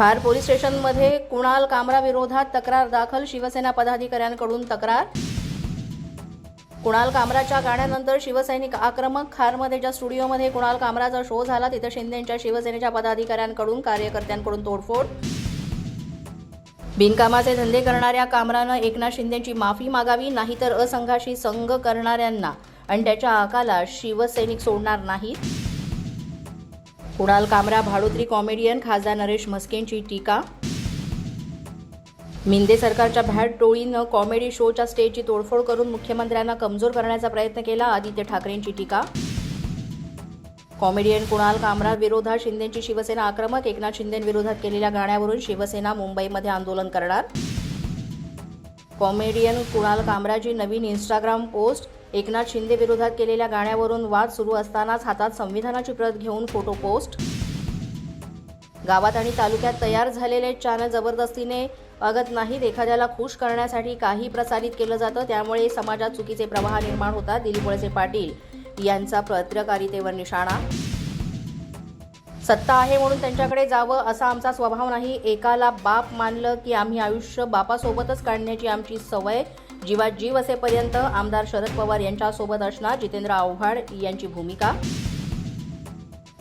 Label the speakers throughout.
Speaker 1: खार पोलीस स्टेशनमध्ये कुणाल कामरा विरोधात तक्रार दाखल शिवसेना पदाधिकाऱ्यांकडून तक्रार. कुणाल कामराच्या गाण्यानंतर शिवसैनिक आक्रमक खारमध्ये ज्या स्टुडिओमध्ये कुणाल कामराचा शो झाला तिथे शिंदेच्या शिवसेनेच्या पदाधिकाऱ्यांकडून कार्यकर्त्यांकडून तोडफोड. बिनकामाचे धंदे करणाऱ्या कामरानं एकनाथ शिंदेची माफी मागावी नाहीतर असंघाशी संघ करणाऱ्यांना आणि त्याच्या आकाला शिवसैनिक सोडणार नाहीत. कुणाल कामरा भाडोत्री कॉमेडियन खासदार नरेश म्हस्केंची टीका. मिंदे सरकारच्या भॅट टोळीनं कॉमेडी शोच्या स्टेजची तोडफोड करून मुख्यमंत्र्यांना कमजोर करण्याचा प्रयत्न केला आदित्य ठाकरेंची टीका. कॉमेडियन कुणाल कामरा विरोधात शिंदेची शिवसेना आक्रमक एकनाथ शिंदेविरोधात केलेल्या गाण्यावरून शिवसेना मुंबईमध्ये आंदोलन करणार. कॉमेडियन कुणाल कामराची नवीन इंस्टाग्राम पोस्ट एकनाथ शिंदे विरोधात केलेल्या गाण्यावरून वाद सुरू असतानाच हातात संविधानाची प्रत घेऊन फोटो पोस्ट. गावात आणि तालुक्यात तयार झालेले चॅनल जबरदस्तीने वागत नाहीत. एखाद्याला खुश करण्यासाठी काही प्रसारित केलं जातं. त्यामुळे समाजात चुकीचे प्रवाह निर्माण होतात दिलीप वळसे पाटील यांचा पत्रकारितेवर निशाणा. सत्ता आहे म्हणून त्यांच्याकडे जावं असा आमचा स्वभाव नाही. एकाला बाप मानलं की आम्ही आयुष्य बापासोबतच काढण्याची आमची सवय जीवात जीव असेपर्यंत आमदार शरद पवार यांच्यासोबत असणार जितेंद्र आव्हाड यांची भूमिका.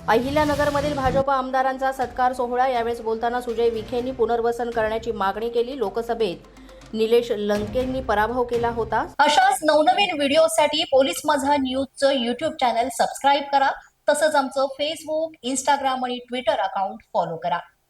Speaker 1: अहिल्यानगरमधील भाजप आमदारांचा सत्कार सोहळा यावेळेस बोलताना सुजय विखेंनी पुनर्वसन करण्याची मागणी केली लोकसभेत. निलेश लंकेंनी पराभव केला होता.
Speaker 2: अशाच नवनवीन व्हिडिओसाठी पोलीस माझा न्यूजचं युट्यूब चॅनल सबस्क्राईब करा. तसंच आमचं फेसबुक इंस्टाग्राम आणि ट्विटर अकाउंट फॉलो करा.